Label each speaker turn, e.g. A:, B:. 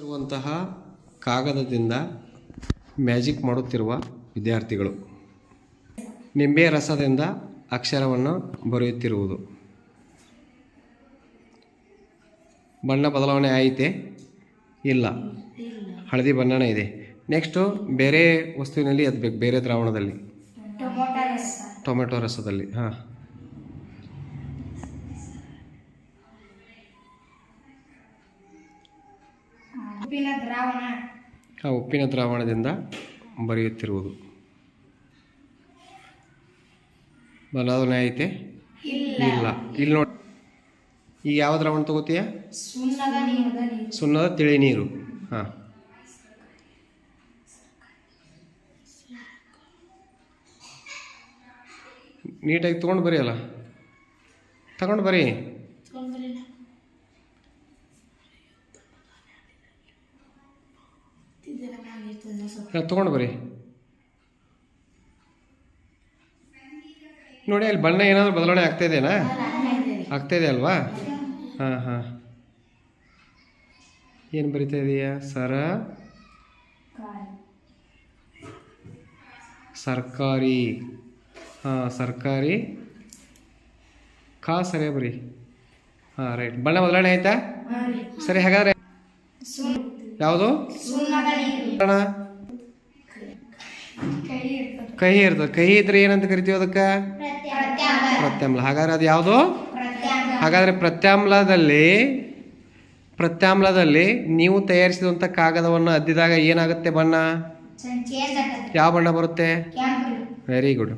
A: ಇರುವಂತಹ ಕಾಗದದಿಂದ ಮ್ಯಾಜಿಕ್ ಮಾಡುತ್ತಿರುವ ವಿದ್ಯಾರ್ಥಿಗಳು. ನಿಂಬೆ ರಸದಿಂದ ಅಕ್ಷರವನ್ನು ಬರೆಯುತ್ತಿರುವುದು. ಬಣ್ಣ ಬದಲಾವಣೆ ಆಯಿತೆ? ಇಲ್ಲ. ಹಳದಿ ಬಣ್ಣನೇ ಇದೆ. ನೆಕ್ಸ್ಟು ಬೇರೆ ವಸ್ತುವಿನಲ್ಲಿ ಅದು ಬೇಕು ಬೇರೆ ದ್ರಾವಣದಲ್ಲಿ.
B: ಟೊಮೊಟೊ ರಸ.
A: ಟೊಮೆಟೊ ರಸದಲ್ಲಿ ಹಾಂ.
B: ಉಪ್ಪಿನ ದ್ರಾವಣ.
A: ಆ ಉಪ್ಪಿನ ದ್ರಾವಣದಿಂದ ಬರೆಯುತ್ತಿರುವುದು. ಬದಲಾವಣೆ ಐತೆ?
B: ಇಲ್ಲ.
A: ಇಲ್ಲ. ನೋಡಿ ಈಗ ಯಾವ ದ್ರಾವಣ ತಗೋತೀಯ?
B: ಸುಣ್ಣದ ನೀರು.
A: ಸುಣ್ಣದ ತಿಳಿ ನೀರು. ಹಾಂ. ನೀಟಾಗಿ ತೊಗೊಂಡು ಬರೀಯಲ್ಲ? ತಗೊಂಡು ಬರೀ. ಹಾಂ ತೊಗೊಂಡು ಬರ್ರಿ. ನೋಡಿ ಅಲ್ಲಿ ಬಣ್ಣ ಏನಾದರೂ ಬದಲಾವಣೆ ಆಗ್ತಾ ಇದೆಯಾ ಆಗ್ತಾ ಇದೆ ಅಲ್ವಾ? ಹಾಂ ಹಾಂ. ಏನು ಬರಿತಾ ಇದೆಯಾ ಸರ? ಸರ್ಕಾರಿ. ಹಾಂ ಸರ್ಕಾರಿ. ಕಾ ಸರಿ ಬರಿ ಹಾಂ ರೈಟ್. ಬಣ್ಣ ಬದಲಾವಣೆ ಆಯಿತಾ? ಸರಿ ಹಾಗಾದ್ರೆ ಯಾವುದು? ಕಹಿ ಇರ್ತದೆ. ಕಹಿ ಇದ್ರೆ ಏನಂತ ಕರಿತೀವಿ ಅದಕ್ಕೆ? ಪ್ರತ್ಯಾಮ್ಲ. ಹಾಗಾದ್ರೆ ಅದು ಯಾವುದು? ಹಾಗಾದ್ರೆ ಪ್ರತ್ಯಾಮ್ಲದಲ್ಲಿ ಪ್ರತ್ಯಾಮ್ಲದಲ್ಲಿ ನೀವು ತಯಾರಿಸಿದಂಥ ಕಾಗದವನ್ನು ಅದ್ದಿದಾಗ ಏನಾಗುತ್ತೆ ಬಣ್ಣ? ಯಾವ ಬಣ್ಣ ಬರುತ್ತೆ? Very good